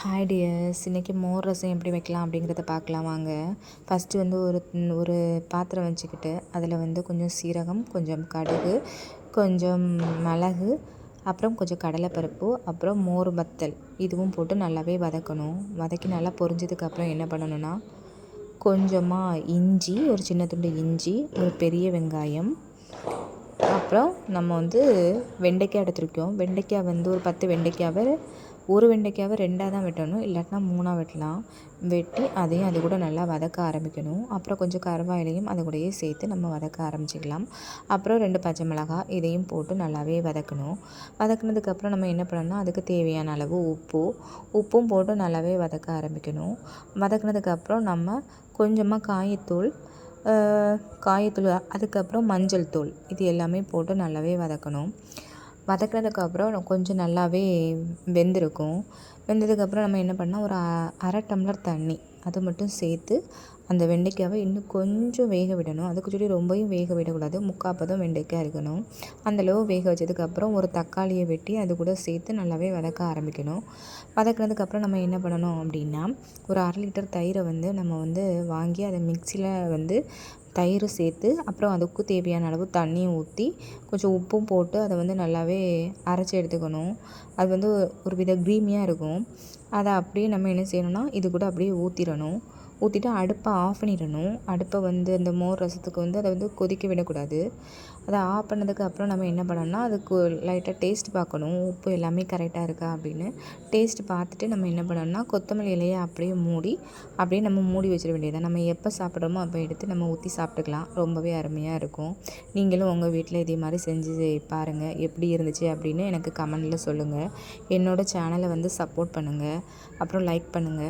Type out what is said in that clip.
Hi tears இன்றைக்கி மோர் ரசம் எப்படி வைக்கலாம் அப்படிங்கிறத பார்க்கலாம் வாங்க. ஃபஸ்ட்டு வந்து ஒரு ஒரு பாத்திரம் வச்சுக்கிட்டு அதில் வந்து கொஞ்சம் சீரகம் கொஞ்சம் கடுகு கொஞ்சம் மிளகு அப்புறம் கொஞ்சம் கடலைப்பருப்பு அப்புறம் மோர் வத்தல். இதுவும் போட்டு நல்லாவே வதக்கணும். வதக்கி நல்லா பொரிஞ்சதுக்கப்புறம் என்ன பண்ணணும்னா கொஞ்சமாக இஞ்சி ஒரு சின்ன துண்டு இஞ்சி ஒரு பெரிய வெங்காயம் அப்புறம் நம்ம வந்து வெண்டைக்காய் எடுத்துருக்கோம். வெண்டைக்காய் வந்து ஒரு பத்து வெண்டைக்காவை ஒரு வெண்டைக்காவை ரெண்டாக தான் வெட்டணும் இல்லாட்டினா மூணாக வெட்டலாம். வெட்டி அதையும் அது கூட நல்லா வதக்க ஆரம்பிக்கணும். அப்புறம் கொஞ்சம் கருவாயிலையும் அது கூடயே சேர்த்து நம்ம வதக்க ஆரம்பிச்சிக்கலாம். அப்புறம் ரெண்டு பச்சை மிளகாய் இதையும் போட்டு நல்லாவே வதக்கணும். வதக்குனதுக்கப்புறம் நம்ம என்ன பண்ணணும்னா அதுக்கு தேவையான அளவு உப்பு. உப்பும் போட்டு நல்லாவே வதக்க ஆரம்பிக்கணும். வதக்குனதுக்கப்புறம் நம்ம கொஞ்சமாக காயத்தூள் காயத்தூள் அதுக்கப்புறம் மஞ்சள் தூள் இது எல்லாமே போட்டு நல்லாவே வதக்கணும். வதக்குனதுக்கப்புறம் கொஞ்சம் நல்லாவே வெந்திருக்கும். வெந்ததுக்கப்புறம் நம்ம என்ன பண்ணால் ஒரு அரை டம்ளர் தண்ணி அது மட்டும் சேர்த்து அந்த வெண்டைக்காவை இன்னும் கொஞ்சம் வேக விடணும். அதுக்கு சொல்லி ரொம்பவும் வேக விடக்கூடாது. முக்கால் பதம் வெண்டைக்காய் இருக்கணும் அந்தளவு வேக வச்சதுக்கப்புறம் ஒரு தக்காளியை வெட்டி அது கூட சேர்த்து நல்லாவே வதக்க ஆரம்பிக்கணும். வதக்கினதுக்கப்புறம் நம்ம என்ன பண்ணணும் அப்படின்னா ஒரு அரை லிட்டர் தயிரை வந்து நம்ம வந்து வாங்கி அதை மிக்சியில் வந்து தயிர் சேர்த்து அப்புறம் அதுக்கு தேவையான அளவு தண்ணியும் ஊற்றி கொஞ்சம் உப்பும் போட்டு அதை வந்து நல்லாவே அரைச்சி எடுத்துக்கணும். அது வந்து ஒரு வித க்ரீமியாக இருக்கும். அதை அப்படியே நம்ம என்ன செய்யணும்னா இது கூட அப்படியே ஊற்றிடணும் ஊற்றிட்டு அடுப்பை ஆஃப் பண்ணிடணும். அடுப்பை வந்து அந்த மோர் ரசத்துக்கு வந்து அதை வந்து கொதிக்க விடக்கூடாது. அதை ஆஃப் பண்ணதுக்கு அப்புறம் நம்ம என்ன பண்ணணும்னா அதுக்கு லைட்டாக டேஸ்ட் பார்க்கணும். உப்பு எல்லாமே கரெக்டாக இருக்கா அப்படின்னு டேஸ்ட் பார்த்துட்டு நம்ம என்ன பண்ணணும்னா கொத்தமல்லி இலையை அப்படியே மூடி அப்படியே நம்ம மூடி வச்சிட வேண்டியது நம்ம எப்போ சாப்பிட்றோமோ அப்போ எடுத்து நம்ம ஊற்றி சாப்பிட்டுக்கலாம். ரொம்பவே அருமையாக இருக்கும். நீங்களும் உங்கள் வீட்டில் இதே மாதிரி செஞ்சு பாருங்கள் எப்படி இருந்துச்சு அப்படின்னு எனக்கு கமெண்டில் சொல்லுங்கள் என்னோடய சேனலை வந்து சப்போர்ட் பண்ணுங்கள் அப்புறம் லைக் பண்ணுங்கள்